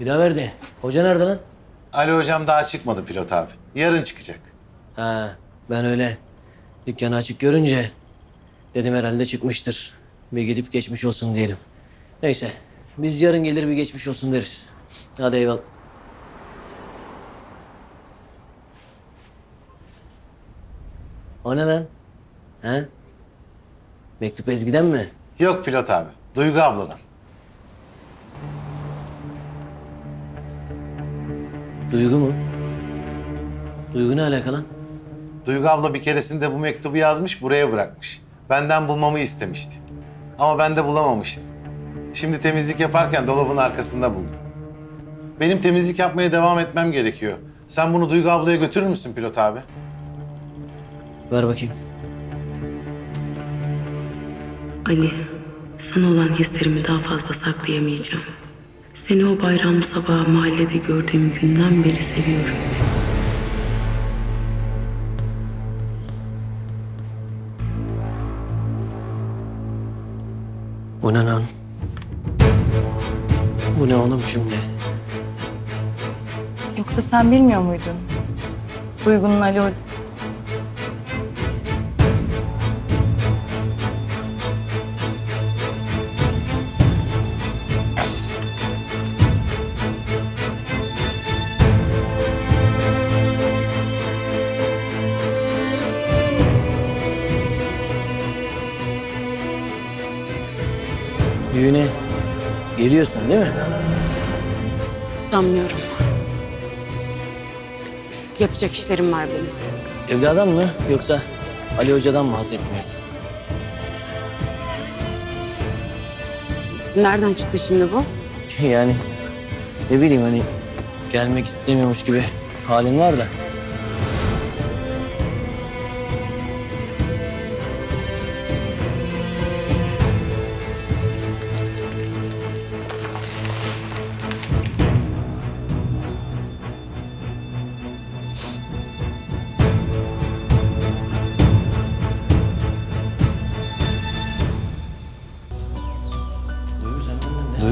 Hüdaverdi. Hoca nerede lan? Ali hocam daha çıkmadı pilot abi. Yarın çıkacak. Ha, ben öyle dükkanı açık görünce dedim herhalde çıkmıştır. Bir gidip geçmiş olsun diyelim. Neyse, biz yarın gelir bir geçmiş olsun deriz. Hadi eyvallah. O ne lan? Ha? Mektup Ezgi'den mi? Yok pilot abi. Duygu abladan. Duygu mu? Duygu ne alaka lan? Duygu abla bir keresinde bu mektubu yazmış, buraya bırakmış. Benden bulmamı istemişti. Ama ben de bulamamıştım. Şimdi temizlik yaparken dolabın arkasında buldum. Benim temizlik yapmaya devam etmem gerekiyor. Sen bunu Duygu ablaya götürür müsün pilot abi? Ver bakayım. Ali, sana olan hislerimi daha fazla saklayamayacağım. Seni o bayram sabahı mahallede gördüğüm günden beri seviyorum. Bu ne lan? Bu ne oğlum şimdi? Yoksa sen bilmiyor muydun? Duygu'nun Ali geliyorsun değil mi? Sanmıyorum. Yapacak işlerim var benim. Sevdadan mı yoksa Ali Hoca'dan mı haz etmiyorsun? Nereden çıktı şimdi bu? Yani ne bileyim hani gelmek istemiyormuş gibi halin var da.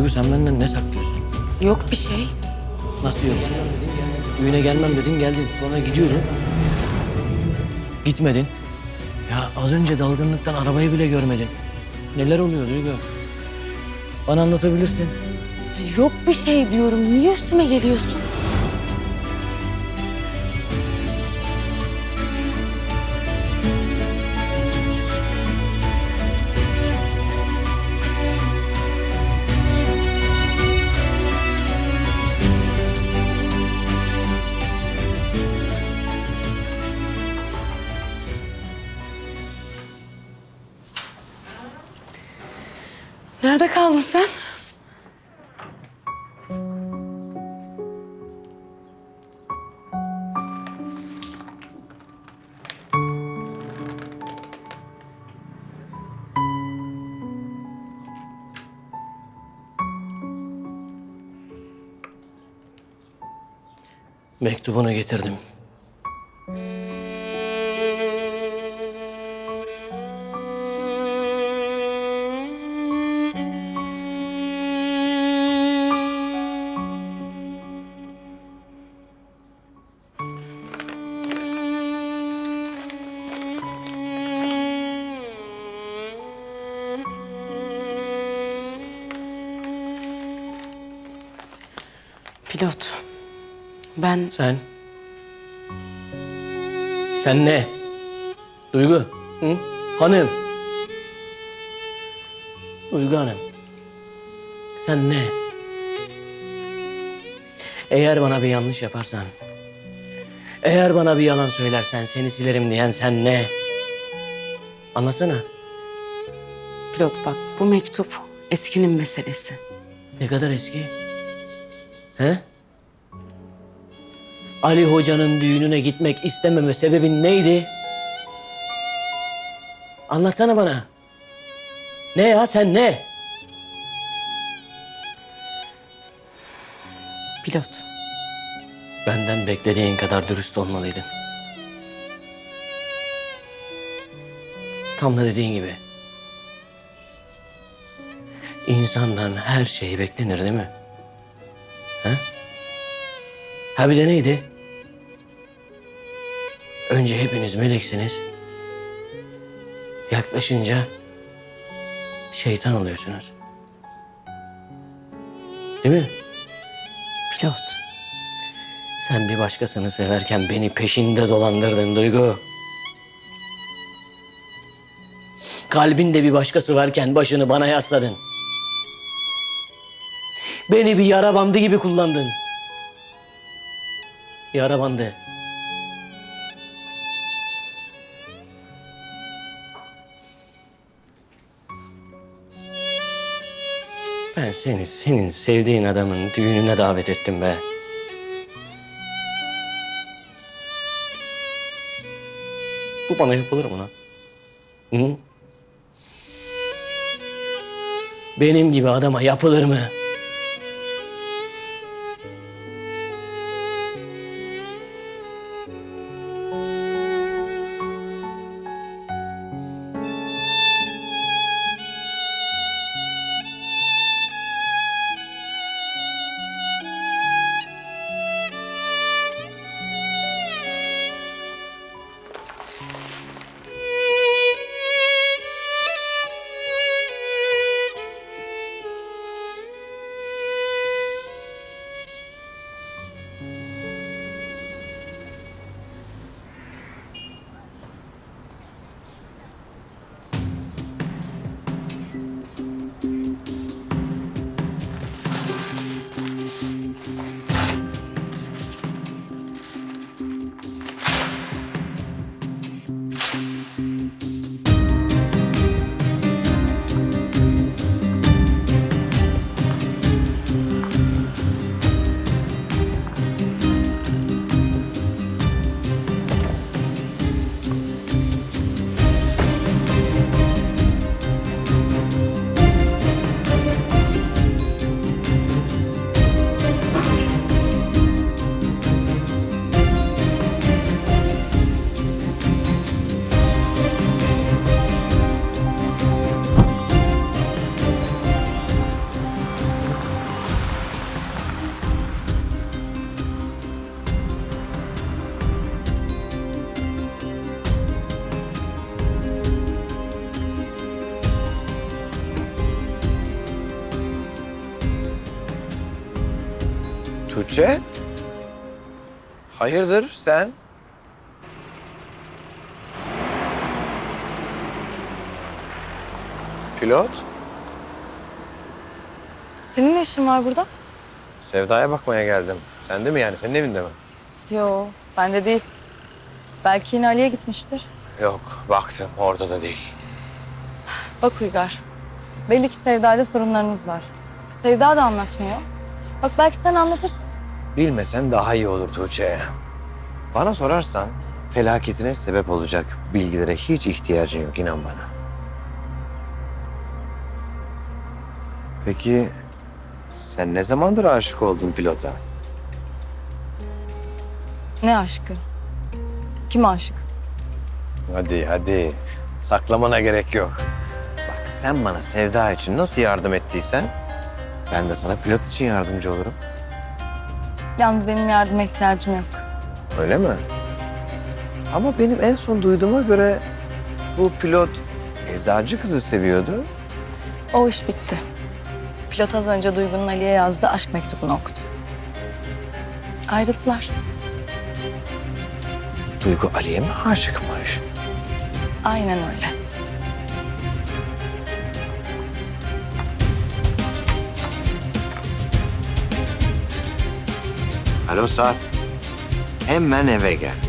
Duygu sen benden ne saklıyorsun? Yok bir şey. Nasıl yok? Düğüne gelmem dedin geldin. Sonra gidiyorum. Gitmedin. Ya az önce dalgınlıktan arabayı bile görmedin. Neler oluyor Duygu? Bana anlatabilirsin. Yok bir şey diyorum. Niye üstüme geliyorsun? Nerede kaldın sen? Mektubunu getirdim. Pilot. Ben Sen? Sen ne? Duygu? Hı? Hanım? Duygu Hanım. Sen ne? Eğer bana bir yanlış yaparsan, eğer bana bir yalan söylersen seni silerim diyen sen ne? Anlatsana. pilot bak bu mektup eskinin meselesi. Ne kadar eski? He? Ali Hoca'nın düğününe gitmek istememe sebebin neydi? Anlatsana bana. Ne ya sen ne? Pilot. Benden beklediğin kadar dürüst olmalıydın. Tam da dediğin gibi. İnsandan her şey beklenir değil mi? Ha? Ha bir de neydi? Önce hepiniz meleksiniz. Yaklaşınca şeytan oluyorsunuz. Değil mi? Pilot. Sen bir başkasını severken beni peşinde dolandırdın Duygu. Kalbinde bir başkası varken başını bana yasladın. Beni bir yara bandı gibi kullandın. Bandı. Ben seni senin sevdiğin adamın düğününe davet ettim be. Bu bana yapılır mı lan? Hı? Benim gibi adama yapılır mı? Tuğçe? Hayırdır sen? Pilot? Senin ne işin var burada? Sevda'ya bakmaya geldim. Sen de mi yani? Senin evinde mi? Yo, bende değil. Belki yine Ali'ye gitmiştir. Yok, baktım. Orada da değil. Bak Uygar, belli ki Sevda'yla sorunlarınız var. Sevda da anlatmıyor. Bak belki sen anlatırsın. Bilmesen daha iyi olur Tuğçe. Bana sorarsan felaketine sebep olacak bilgilere hiç ihtiyacın yok inan bana. Peki sen ne zamandır aşık oldun pilota? Ne aşkı? Kim aşık? Hadi hadi. Saklamana gerek yok. Bak sen bana Sevda için nasıl yardım ettiysen ben de sana pilot için yardımcı olurum. Yalnız benim yardıma ihtiyacım yok. Öyle mi? Ama benim en son duyduğuma göre bu pilot eczacı kızı seviyordu. O iş bitti. Pilot az önce Duygu'nun Ali'ye yazdığı aşk mektubunu okudu. Ayrıldılar. Duygu Ali'ye mi aşıkmış? Aynen öyle. Alo Sarp. Hemen eve gel.